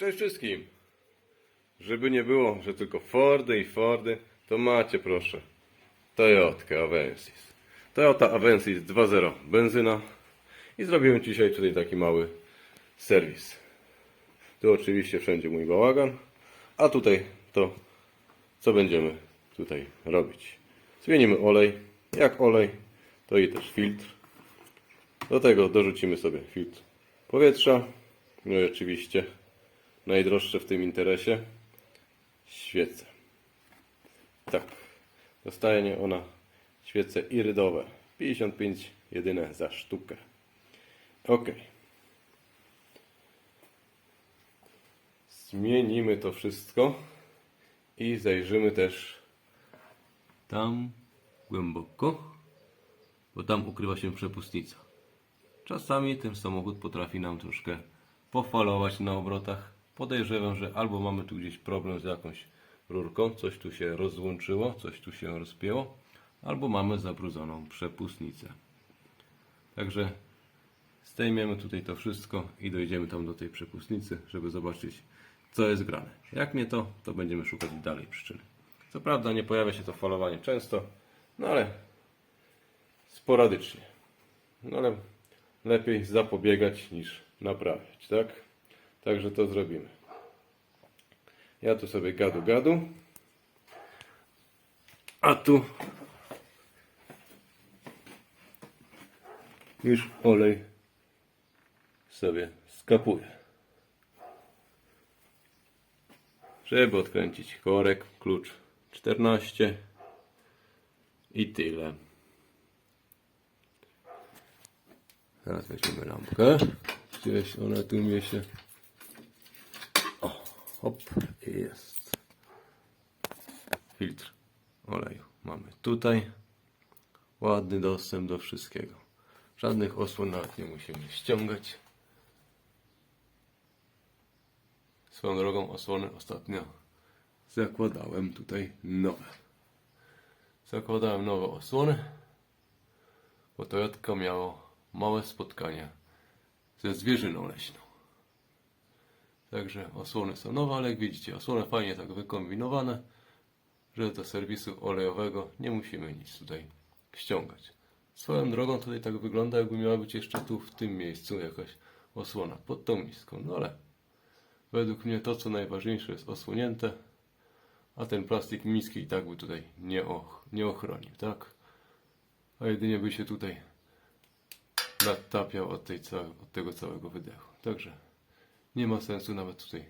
Cześć wszystkim! Żeby nie było, że tylko Fordy i Fordy, to macie proszę Toyotkę Avensis. Toyota Avensis 2.0 benzyna i zrobiłem dzisiaj tutaj taki mały serwis. Tu oczywiście wszędzie mój bałagan, a tutaj to co będziemy tutaj robić. Zmienimy olej. Jak olej, to i też filtr. Do tego dorzucimy sobie filtr powietrza. No i oczywiście najdroższe w tym interesie świece. Tak. Dostanie ona świece irydowe. 55 jedyne za sztukę. Ok. Zmienimy to wszystko i zajrzymy też tam głęboko, bo tam ukrywa się przepustnica. Czasami ten samochód potrafi nam troszkę pofalować na obrotach. Podejrzewam, że albo mamy tu gdzieś problem z jakąś rurką, coś tu się rozłączyło, coś tu się rozpięło, albo mamy zabrudzoną przepustnicę. Także zdejmiemy tutaj to wszystko i dojdziemy tam do tej przepustnicy, żeby zobaczyć, co jest grane. Jak nie to, to będziemy szukać dalej przyczyny. Co prawda nie pojawia się to falowanie często, no ale sporadycznie. No ale lepiej zapobiegać niż naprawiać, tak? Także to zrobimy. Ja tu sobie gadu gadu. A tu już olej sobie skapuję. Żeby odkręcić korek, klucz 14 i tyle. Teraz weźmiemy lampkę. Gdzieś ona tu mnie się. Hop, jest. Filtr oleju mamy tutaj. Ładny dostęp do wszystkiego. Żadnych osłon nawet nie musimy ściągać. Swoją drogą osłony ostatnio zakładałem tutaj nowe. Zakładałem nowe osłony, bo Toyotka miało małe spotkania ze zwierzyną leśną. Także osłony są nowe, ale jak widzicie, osłony fajnie tak wykombinowane, że do serwisu olejowego nie musimy nic tutaj ściągać. Swoją drogą tutaj tak wygląda, jakby miała być jeszcze tu w tym miejscu jakaś osłona pod tą miską. No ale według mnie to, co najważniejsze, jest osłonięte, a ten plastik miski i tak by tutaj nie, och, nie ochronił, tak? A jedynie by się tutaj natapiał od, tej od tego całego wydechu. Także nie ma sensu nawet tutaj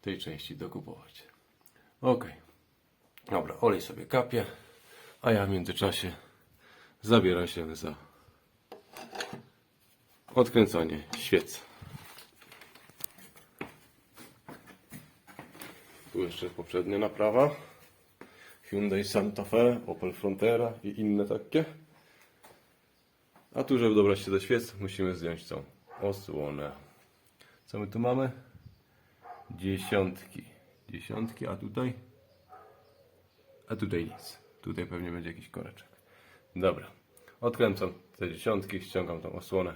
tej części dokupować. Ok. Dobra, olej sobie kapie, a ja w międzyczasie zabieram się za odkręcanie świec. Tu jeszcze poprzednia naprawa. Hyundai Santa Fe, Opel Frontera i inne takie. A tu, żeby dobrać się do świec, musimy zdjąć tą osłonę. Co my tu mamy? Dziesiątki. Dziesiątki, a tutaj? A tutaj nic. Tutaj pewnie będzie jakiś koreczek. Dobra. Odkręcam te dziesiątki, ściągam tą osłonę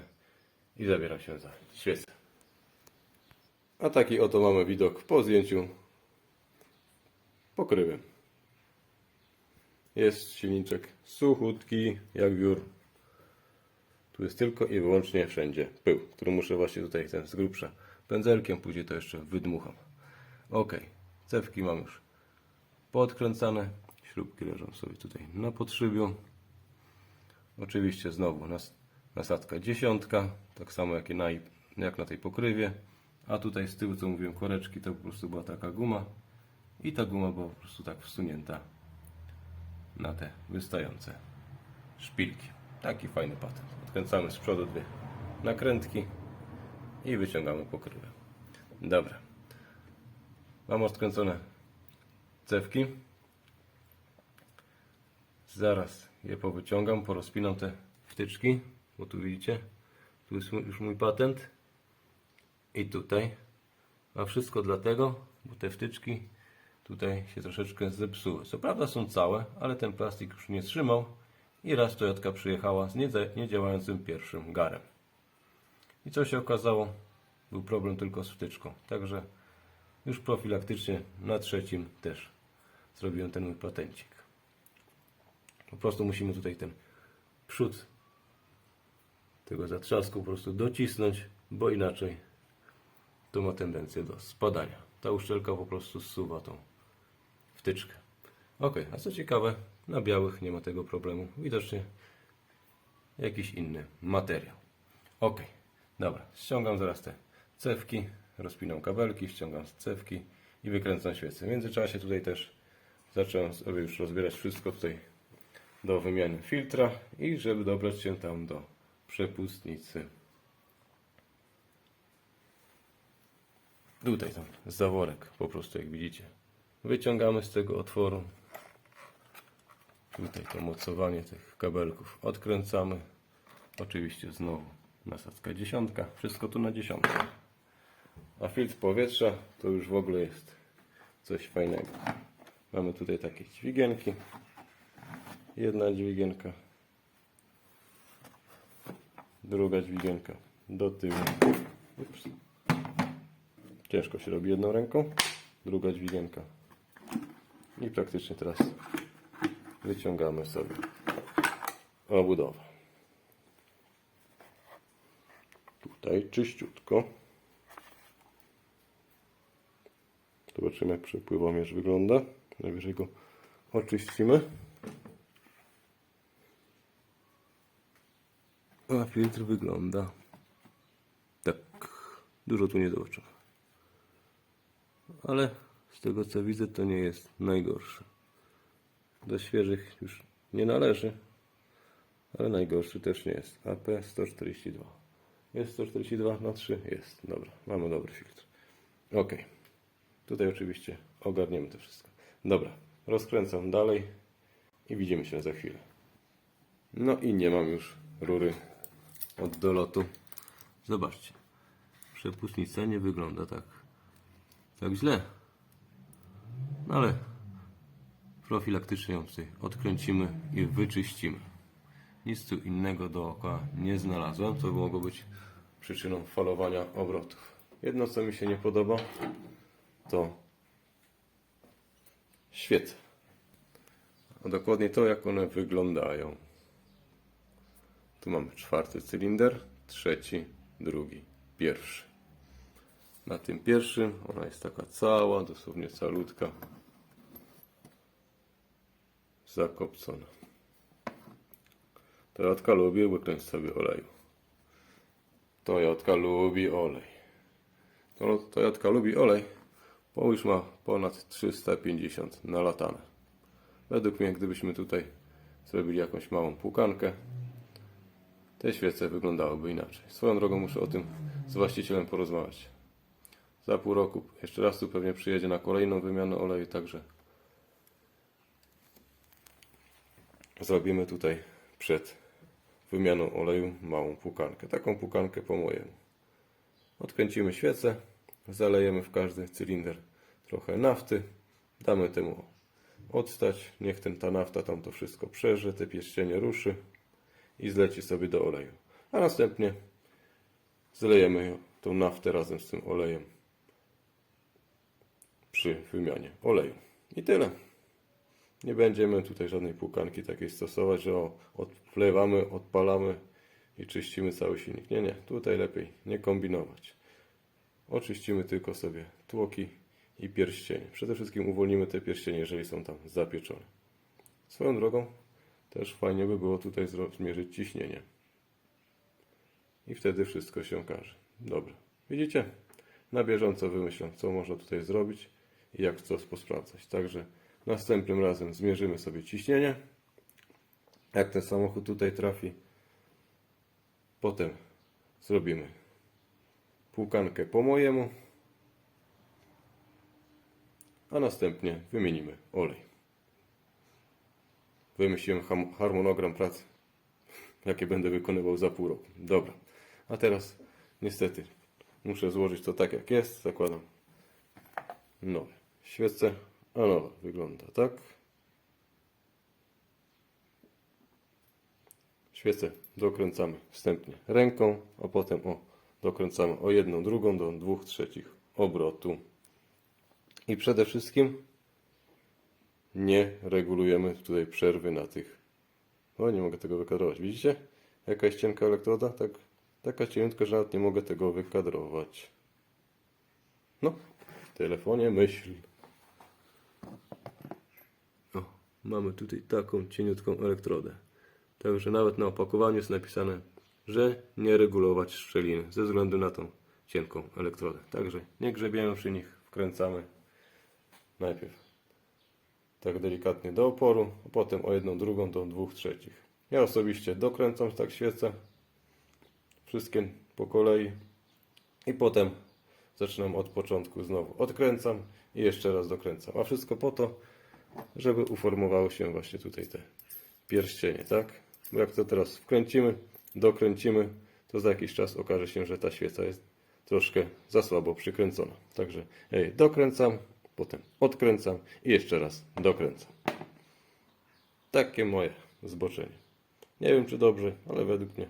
i zabieram się za świecę. A taki oto mamy widok po zdjęciu pokrywy. Jest silniczek suchutki, jak wiór. Tu jest tylko i wyłącznie wszędzie pył, który muszę właśnie tutaj ten z grubsza pędzelkiem, później to jeszcze wydmucham. Ok, cewki mam już podkręcane, śrubki leżą sobie tutaj na podszybiu. Oczywiście znowu nas, nasadka dziesiątka, tak samo jak, i na, jak na tej pokrywie. A tutaj z tyłu, co mówiłem, koreczki, to po prostu była taka guma. I ta guma była po prostu tak wsunięta na te wystające szpilki. Taki fajny patent. Odkręcamy z przodu dwie nakrętki i wyciągamy pokrywę. Dobra. Mam odkręcone cewki. Zaraz je powyciągam, porozpinam te wtyczki, bo tu widzicie, tu jest już mój patent. I tutaj. A wszystko dlatego, bo te wtyczki tutaj się troszeczkę zepsuły. Co prawda są całe, ale ten plastik już nie trzymał i raz Toyotka przyjechała z niedziałającym pierwszym garem. I co się okazało? Był problem tylko z wtyczką. Także już profilaktycznie na trzecim też zrobiłem ten mój patencik. Po prostu musimy tutaj ten przód tego zatrzasku po prostu docisnąć, bo inaczej to ma tendencję do spadania. Ta uszczelka po prostu zsuwa tą wtyczkę. Ok, a co ciekawe, na białych nie ma tego problemu. Widocznie jakiś inny materiał. Ok, dobra, ściągam zaraz te cewki, rozpinam kabelki, ściągam cewki i wykręcam świecę. W międzyczasie tutaj też zacząłem sobie już rozbierać wszystko tutaj do wymiany filtra i żeby dobrać się tam do przepustnicy. Tutaj tam zaworek po prostu jak widzicie. Wyciągamy z tego otworu. Tutaj to mocowanie tych kabelków odkręcamy. Oczywiście znowu nasadzka dziesiątka. Wszystko tu na dziesiątkę. A filtr powietrza to już w ogóle jest coś fajnego. Mamy tutaj takie dźwigienki. Jedna dźwigienka. Druga dźwigienka do tyłu. Ups. Ciężko się robi jedną ręką. Druga dźwigienka. I praktycznie teraz wyciągamy sobie obudowę. Tutaj czyściutko. Zobaczymy jak przepływomierz wygląda. Najwyżej go oczyścimy. A filtr wygląda tak. Dużo tu nie zobaczymy. Ale z tego co widzę to nie jest najgorszy. Do świeżych już nie należy, ale najgorszy też nie jest. AP 142. Jest 142 na 3? Jest. Dobra, mamy dobry filtr. Ok. Tutaj oczywiście ogarniemy to wszystko. Dobra, rozkręcam dalej i widzimy się za chwilę. No i nie mam już rury od dolotu. Zobaczcie. Przepustnica nie wygląda tak, tak źle. No ale profilaktycznie ją tutaj odkręcimy i wyczyścimy. Nic tu innego dookoła nie znalazłem, co mogło być przyczyną falowania obrotów. Jedno co mi się nie podoba to świece. A dokładnie to jak one wyglądają. Tu mamy czwarty cylinder, trzeci, drugi, pierwszy. Na tym pierwszym ona jest taka cała, dosłownie calutka, zakopcona. Toyotka lubi łyknąć sobie oleju. Toyotka lubi olej. To Toyotka lubi olej, bo już ma ponad 350 nalatane. Według mnie, gdybyśmy tutaj zrobili jakąś małą płukankę, te świece wyglądałyby inaczej. Swoją drogą muszę o tym z właścicielem porozmawiać. Za pół roku jeszcze raz tu pewnie przyjedzie na kolejną wymianę oleju, także zrobimy tutaj przed wymianą oleju małą płukankę. Taką płukankę po mojemu. Odkręcimy świecę, zalejemy w każdy cylinder trochę nafty, damy temu odstać, niech ten, ta nafta tam to wszystko przeże, te pierścienie ruszy i zleci sobie do oleju. A następnie zlejemy tą naftę razem z tym olejem przy wymianie oleju. I tyle. Nie będziemy tutaj żadnej płukanki takiej stosować, że o, odplewamy, odpalamy i czyścimy cały silnik. Nie, nie. Tutaj lepiej nie kombinować. Oczyścimy tylko sobie tłoki i pierścienie. Przede wszystkim uwolnimy te pierścienie, jeżeli są tam zapieczone. Swoją drogą też fajnie by było tutaj zmierzyć ciśnienie. I wtedy wszystko się okaże. Dobra. Widzicie? Na bieżąco wymyślam, co można tutaj zrobić i jak co posprawdzać. Także następnym razem zmierzymy sobie ciśnienie. Jak ten samochód tutaj trafi. Potem zrobimy płukankę po mojemu. A następnie wymienimy olej. Wymyśliłem harmonogram pracy, jakie będę wykonywał za pół roku. Dobra. A teraz niestety muszę złożyć to tak jak jest. Zakładam nowe świece, a nowa wygląda tak. Świecę dokręcamy wstępnie ręką, a potem o dokręcamy o jedną drugą do dwóch trzecich obrotu. I przede wszystkim nie regulujemy tutaj przerwy na tych. O, nie mogę tego wykadrować. Widzicie? Jakaś cienka elektroda? Tak, taka cieniutka, że nawet nie mogę tego wykadrować. No, w telefonie myśl. O, mamy tutaj taką cieniutką elektrodę. Także nawet na opakowaniu jest napisane, że nie regulować szczeliny ze względu na tą cienką elektrodę. Także nie grzebiemy przy nich, wkręcamy najpierw tak delikatnie do oporu, a potem o jedną drugą do dwóch trzecich. Ja osobiście dokręcam tak świecę, wszystkie po kolei i potem zaczynam od początku znowu. Odkręcam i jeszcze raz dokręcam. A wszystko po to, żeby uformowały się właśnie tutaj te pierścienie, tak? Bo jak to teraz wkręcimy, dokręcimy, to za jakiś czas okaże się, że ta świeca jest troszkę za słabo przykręcona. Także ja dokręcam, potem odkręcam i jeszcze raz dokręcam. Takie moje zboczenie. Nie wiem czy dobrze, ale według mnie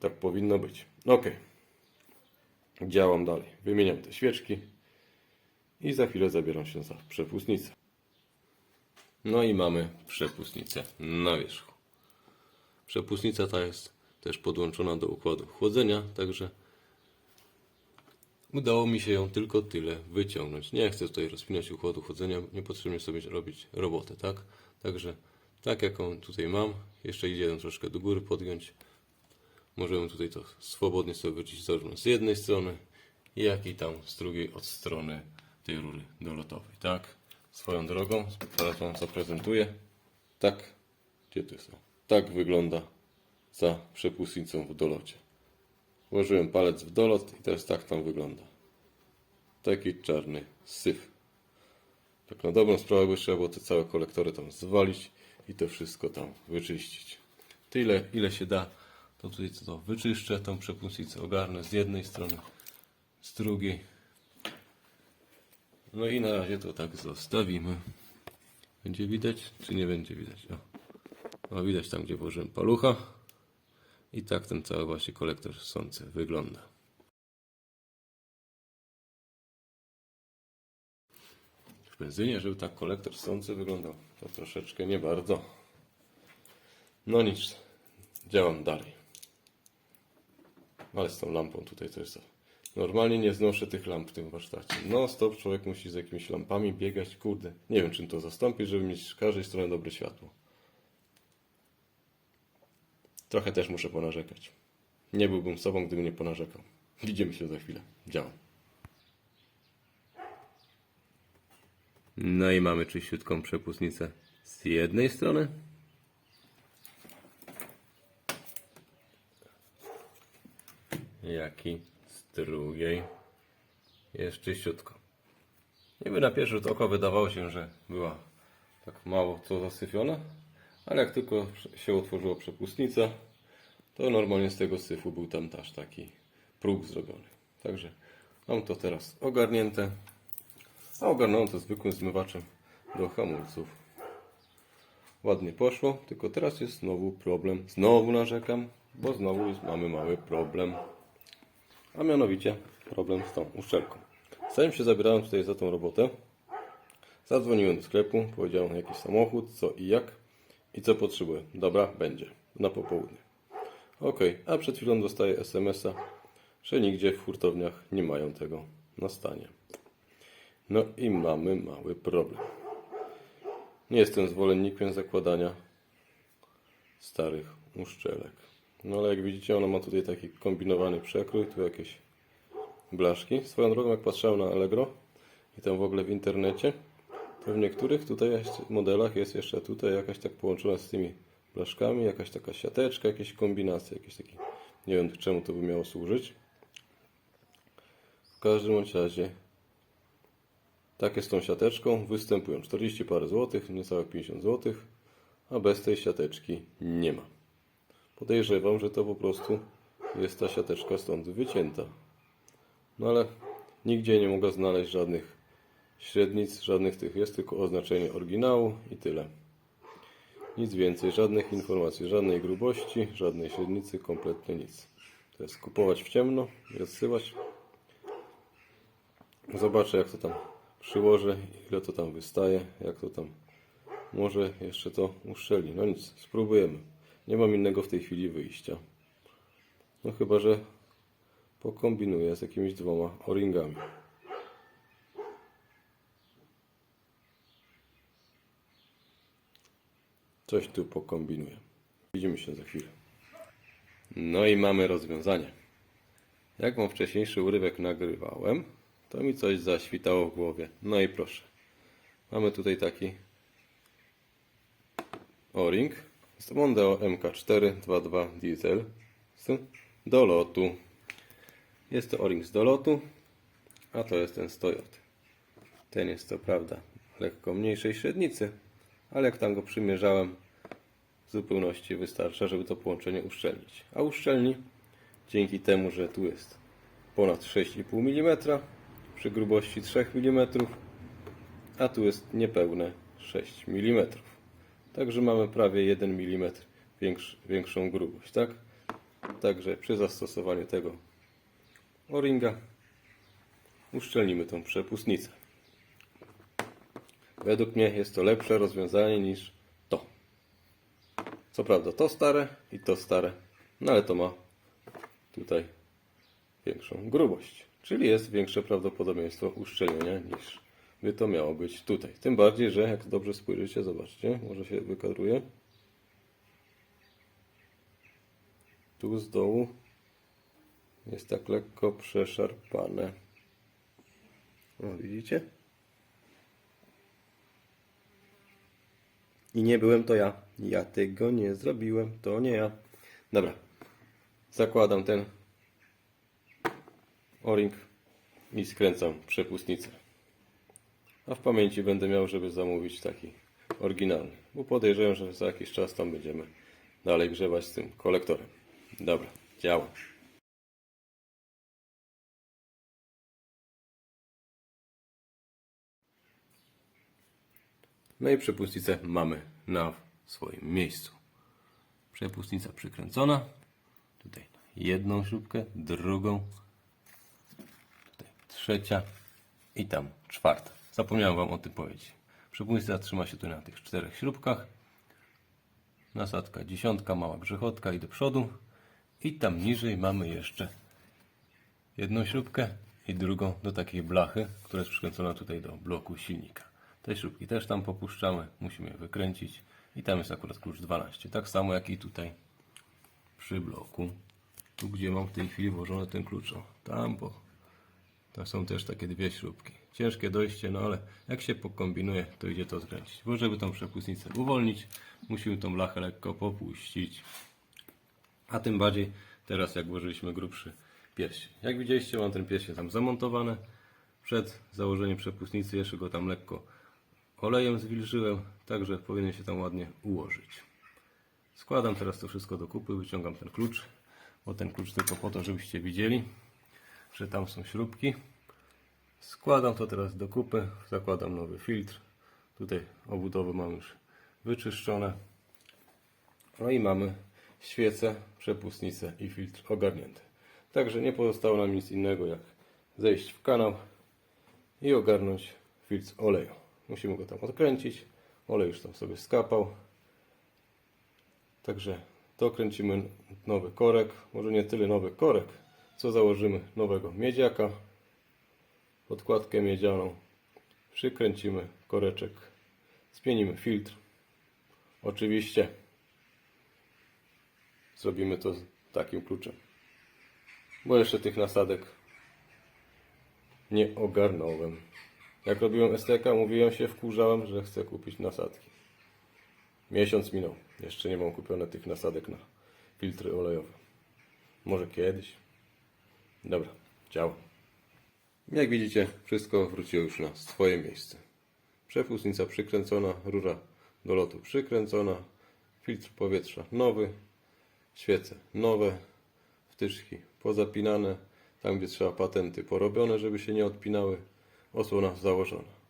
tak powinno być. Ok. Działam dalej. Wymieniam te świeczki i za chwilę zabieram się za przepustnicę. No i mamy przepustnicę na wierzchu. Przepustnica ta jest też podłączona do układu chłodzenia, także udało mi się ją tylko tyle wyciągnąć. Nie chcę tutaj rozpinać układu chłodzenia, niepotrzebnie sobie robić robotę, tak? Także tak jaką tutaj mam, jeszcze idzie ją troszkę do góry podgiąć. Możemy tutaj to swobodnie sobie wyczyścić zarówno z jednej strony, jak i tam z drugiej od strony tej rury dolotowej, tak? Swoją drogą, teraz Wam zaprezentuję. Tak, gdzie to jest? Tak wygląda za przepustnicą w dolocie. Włożyłem palec w dolot i teraz tak tam wygląda. Taki czarny syf. Tak na dobrą sprawę by trzeba było te całe kolektory tam zwalić i to wszystko tam wyczyścić. Tyle, ile się da, to tutaj to wyczyszczę, tą przepustnicę ogarnę z jednej strony, z drugiej. No i na razie to tak zostawimy. Będzie widać, czy nie będzie widać? O, o widać tam, gdzie włożyłem palucha. I tak ten cały właśnie kolektor sący wygląda. W benzynie, żeby tak kolektor sący wyglądał, to troszeczkę nie bardzo. No nic, działam dalej. Ale z tą lampą tutaj to jest. Normalnie nie znoszę tych lamp w tym warsztacie. No stop, człowiek musi z jakimiś lampami biegać, kurde. Nie wiem czym to zastąpić, żeby mieć z każdej strony dobre światło. Trochę też muszę ponarzekać. Nie byłbym sobą, gdybym nie ponarzekał. Widzimy się za chwilę. Działam. No i mamy czyściutką przepustnicę z jednej strony. Jak i z drugiej. Jest czyściutko. Niby na pierwszy rzut oka wydawało się, że była tak mało co zasyfiona, ale jak tylko się otworzyła przepustnica, to normalnie z tego syfu był tam też taki próg zrobiony. Także mam to teraz ogarnięte, a ogarnąłem to zwykłym zmywaczem do hamulców. Ładnie poszło, tylko teraz jest znowu problem. Znowu narzekam, bo znowu mamy mały problem. A mianowicie problem z tą uszczelką. Zanim się zabierałem tutaj za tą robotę, zadzwoniłem do sklepu, powiedziałem jakiś samochód, co i jak i co potrzebuję. Dobra, będzie. Na popołudnie. Ok, a przed chwilą dostaję SMS-a, że nigdzie w hurtowniach nie mają tego na stanie. No i mamy mały problem. Nie jestem zwolennikiem zakładania starych uszczelek. No ale jak widzicie, ona ma tutaj taki kombinowany przekrój, tu jakieś blaszki. Swoją drogą, jak patrzyłem na Allegro i tam w ogóle w internecie, to w niektórych tutaj jest- modelach jest jeszcze tutaj jakaś tak połączona z tymi blaszkami, jakaś taka siateczka, jakieś kombinacje, jakieś takie, nie wiem czemu to by miało służyć. W każdym razie takie z tą siateczką występują 40 parę złotych, niecałe 50 złotych, a bez tej siateczki nie ma. Podejrzewam, że to po prostu jest ta siateczka stąd wycięta. No ale nigdzie nie mogę znaleźć żadnych średnic, żadnych tych. Jest tylko oznaczenie oryginału i tyle. Nic więcej, żadnych informacji, żadnej grubości, żadnej średnicy, kompletnie nic. To jest kupować w ciemno i odsyłać. Zobaczę jak to tam przyłożę, ile to tam wystaje, jak to tam może jeszcze to uszczeli. No nic, spróbujemy. Nie mam innego w tej chwili wyjścia. No chyba, że pokombinuję z jakimiś dwoma o-ringami. Coś tu pokombinuję. Widzimy się za chwilę. No i mamy rozwiązanie. Jak wam wcześniejszy urywek nagrywałem, to mi coś zaświtało w głowie. No i proszę. Mamy tutaj taki o-ring. To Mondeo MK422 diesel z dolotu. Jest to o-ring z dolotu, a to jest ten z Toyoty. Ten jest to prawda lekko mniejszej średnicy, ale jak tam go przymierzałem, w zupełności wystarcza, żeby to połączenie uszczelnić. A uszczelni dzięki temu, że tu jest ponad 6,5 mm przy grubości 3 mm, a tu jest niepełne 6 mm. Także mamy prawie 1 mm większ, większą grubość, tak? Także przy zastosowaniu tego o-ringa uszczelnimy tą przepustnicę. Według mnie jest to lepsze rozwiązanie niż to. Co prawda to stare i to stare, no ale to ma tutaj większą grubość. Czyli jest większe prawdopodobieństwo uszczelnienia niż by to miało być tutaj. Tym bardziej, że jak dobrze spojrzycie, zobaczcie, może się wykadruje. Tu z dołu jest tak lekko przeszarpane. O, widzicie? I nie byłem to ja. Ja tego nie zrobiłem. To nie ja. Dobra. Zakładam ten o-ring i skręcam przepustnicę. A w pamięci będę miał, żeby zamówić taki oryginalny. Bo podejrzewam, że za jakiś czas tam będziemy dalej grzebać z tym kolektorem. Dobra, działa. No i przepustnicę mamy na swoim miejscu. Przepustnica przykręcona. Tutaj jedną śrubkę, drugą, tutaj trzecia i tam czwarta. Zapomniałem Wam o tym powiedzieć. Przepustnica trzyma się tu na tych czterech śrubkach. Nasadka dziesiątka, mała grzechotka i do przodu. I tam niżej mamy jeszcze jedną śrubkę i drugą do takiej blachy, która jest przykręcona tutaj do bloku silnika. Te śrubki też tam popuszczamy, musimy je wykręcić i tam jest akurat klucz 12. Tak samo jak i tutaj przy bloku. Tu gdzie mam w tej chwili włożony ten klucz. Tam, bo to są też takie dwie śrubki. Ciężkie dojście, no ale jak się pokombinuje, to idzie to zkręcić. Bo żeby tą przepustnicę uwolnić, musimy tą blachę lekko popuścić. A tym bardziej teraz jak włożyliśmy grubszy pierścień. Jak widzieliście mam ten pierścień tam zamontowany. Przed założeniem przepustnicy jeszcze go tam lekko olejem zwilżyłem, także powinien się tam ładnie ułożyć. Składam teraz to wszystko do kupy, wyciągam ten klucz, bo ten klucz tylko po to, żebyście widzieli, że tam są śrubki. Składam to teraz do kupy, zakładam nowy filtr. Tutaj obudowy mam już wyczyszczone. No i mamy świecę, przepustnicę i filtr ogarnięty. Także nie pozostało nam nic innego jak zejść w kanał i ogarnąć filtr oleju. Musimy go tam odkręcić. Olej już tam sobie skapał. Także dokręcimy nowy korek. Może nie tyle nowy korek, co założymy nowego miedziaka. Podkładkę miedzianą. Przykręcimy koreczek. Spienimy filtr. Oczywiście zrobimy to takim kluczem. Bo jeszcze tych nasadek nie ogarnąłem. Jak robiłem STK, mówiłem się, wkurzałem, że chcę kupić nasadki. Miesiąc minął. Jeszcze nie mam kupione tych nasadek na filtry olejowe. Może kiedyś. Dobra, działa. Jak widzicie, wszystko wróciło już na swoje miejsce. Przepustnica przykręcona, rura do lotu przykręcona, filtr powietrza nowy, świece nowe, wtyczki pozapinane, tam gdzie trzeba patenty porobione, żeby się nie odpinały, osłona założona.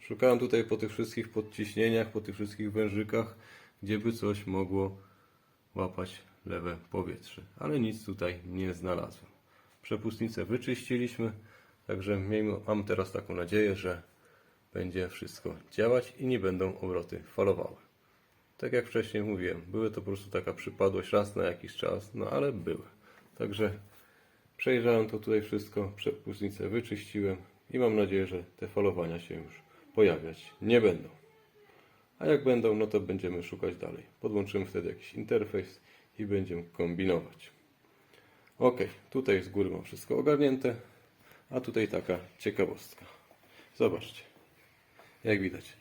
Szukałem tutaj po tych wszystkich podciśnieniach, po tych wszystkich wężykach, gdzie by coś mogło łapać lewe powietrze. Ale nic tutaj nie znalazłem. Przepustnicę wyczyściliśmy, także miejmy, mam teraz taką nadzieję, że będzie wszystko działać i nie będą obroty falowały. Tak jak wcześniej mówiłem, były to po prostu taka przypadłość raz na jakiś czas, no ale były. Także przejrzałem to tutaj wszystko, przepustnicę wyczyściłem i mam nadzieję, że te falowania się już pojawiać nie będą. A jak będą, no to będziemy szukać dalej. Podłączymy wtedy jakiś interfejs i będziemy kombinować. Ok, tutaj z góry mam wszystko ogarnięte, a tutaj taka ciekawostka. Zobaczcie, jak widać,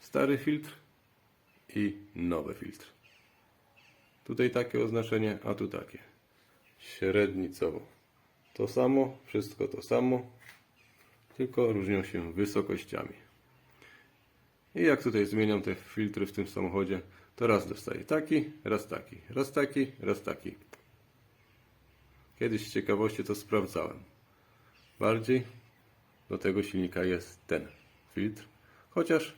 stary filtr i nowy filtr. Tutaj takie oznaczenie, a tu takie. Średnicowo. To samo, wszystko to samo, tylko różnią się wysokościami. I jak tutaj zmieniam te filtry w tym samochodzie, to raz dostaję taki, raz taki, raz taki, raz taki. Kiedyś z ciekawości to sprawdzałem. Bardziej do tego silnika jest ten filtr, chociaż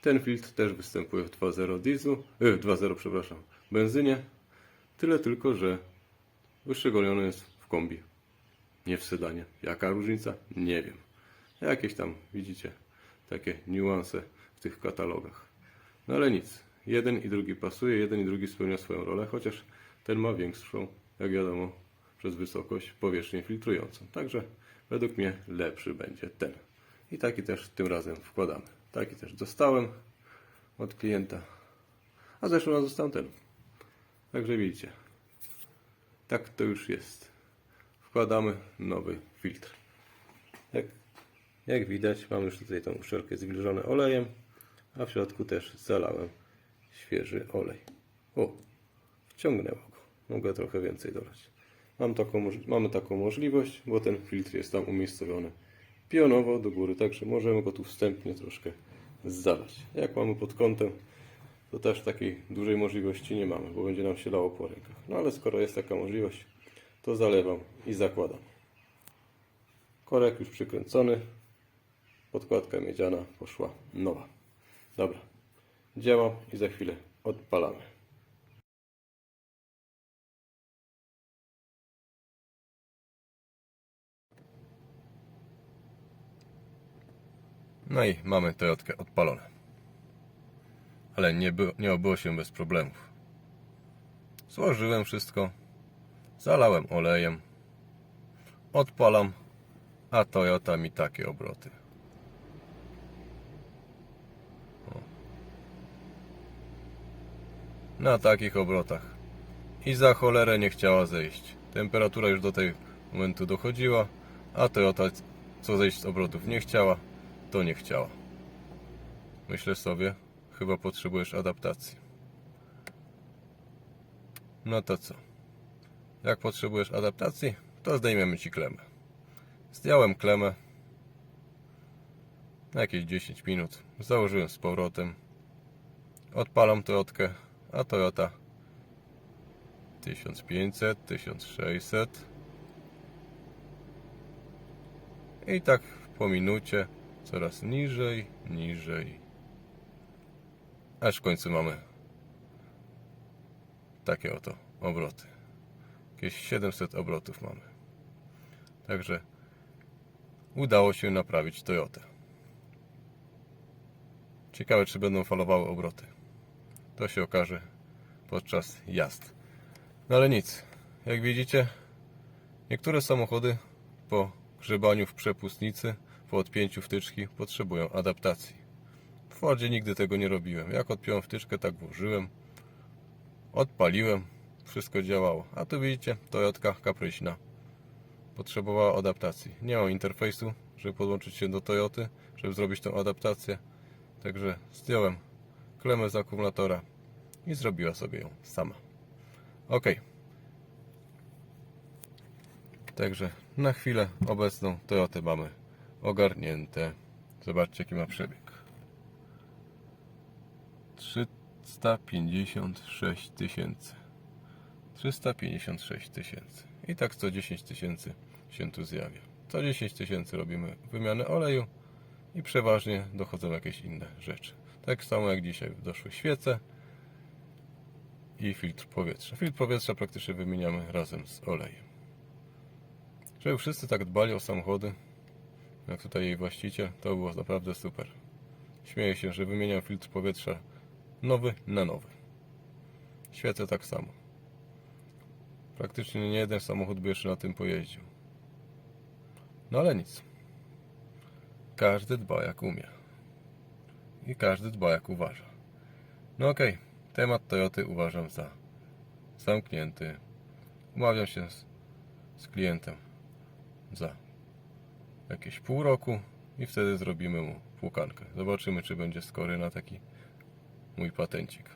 ten filtr też występuje w 2.0 dieslu, e, w 2.0 przepraszam, benzynie. Tyle tylko, że wyszczególniony jest w kombi, nie w sedanie. Jaka różnica? Nie wiem. Jakieś tam, widzicie, takie niuanse w tych katalogach. No ale nic. Jeden i drugi pasuje, jeden i drugi spełnia swoją rolę, chociaż ten ma większą, jak wiadomo, przez wysokość powierzchnię filtrującą. Także według mnie lepszy będzie ten. I taki też tym razem wkładamy. Taki też dostałem od klienta. A zeszły raz dostałem ten. Także widzicie. Tak to już jest. Wkładamy nowy filtr. Jak, jak widać, mam już tutaj tą uszczelkę zwilżone olejem, a w środku też zalałem świeży olej. O, wciągnęło go. Mogę trochę więcej dolać. Mam taką, mamy taką możliwość, bo ten filtr jest tam umiejscowiony pionowo do góry, także możemy go tu wstępnie troszkę zalać. Jak mamy pod kątem, to też takiej dużej możliwości nie mamy, bo będzie nam się lało po rękach. No ale skoro jest taka możliwość, to zalewam i zakładam. Korek już przykręcony, podkładka miedziana poszła nowa. Dobra, działa i za chwilę odpalamy. No i mamy Toyotkę odpalone. Ale nie, by, nie obyło się bez problemów. Złożyłem wszystko, zalałem olejem, odpalam, a Toyota mi takie obroty. O. Na takich obrotach. I za cholerę nie chciała zejść. Temperatura już do tego momentu dochodziła, a Toyota co zejść z obrotów nie chciała, to nie chciała. Myślę sobie, chyba potrzebujesz adaptacji. No to co? Jak potrzebujesz adaptacji, to zdejmiemy ci klemę. Zdjąłem klemę na jakieś 10 minut. Założyłem z powrotem. Odpalam Toyotkę, a Toyota 1500, 1600 i tak po minucie coraz niżej, niżej. Aż w końcu mamy takie oto obroty. Jakieś 700 obrotów mamy. Także udało się naprawić Toyotę. Ciekawe, czy będą falowały obroty. To się okaże podczas jazd. No ale nic. Jak widzicie, niektóre samochody po grzebaniu w przepustnicy, po odpięciu wtyczki potrzebują adaptacji. W Fordzie nigdy tego nie robiłem. Jak odpiąłem wtyczkę, tak włożyłem. Odpaliłem. Wszystko działało. A tu widzicie, Toyotka kapryśna. Potrzebowała adaptacji. Nie mam interfejsu, żeby podłączyć się do Toyoty, żeby zrobić tą adaptację. Także zdjąłem klemę z akumulatora i zrobiła sobie ją sama. Ok. Także na chwilę obecną Toyotę mamy ogarnięte. Zobaczcie jaki ma przebieg. 356 tysięcy. 356 tysięcy. I tak co 10 tysięcy się tu zjawia. Co 10 tysięcy robimy wymianę oleju i przeważnie dochodzą jakieś inne rzeczy. Tak samo jak dzisiaj doszły świece. i filtr powietrza. Filtr powietrza praktycznie wymieniamy razem z olejem. Żeby wszyscy tak dbali o samochody, jak tutaj jej właściciel, to było naprawdę super. Śmieję się, że wymieniam filtr powietrza nowy na nowy. Świecę tak samo. Praktycznie nie jeden samochód by jeszcze na tym pojeździł. No ale nic. Każdy dba jak umie. I każdy dba jak uważa. No okej, temat Toyoty uważam za zamknięty. Umawiam się z, z klientem za jakieś pół roku i wtedy zrobimy mu płukankę. Zobaczymy, czy będzie skory na taki mój patencik.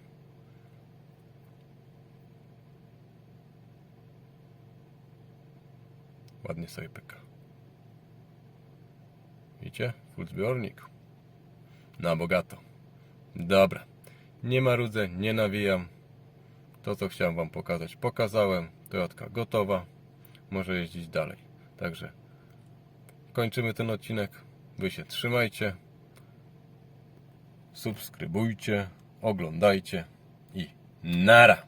Ładnie sobie pyka. Widzicie? Full zbiornik. Na bogato. Dobra. Nie marudzę, nie nawijam. To, co chciałem Wam pokazać, pokazałem. Toyotka gotowa. Może jeździć dalej. Także kończymy ten odcinek. Wy się trzymajcie. Subskrybujcie, oglądajcie i nara!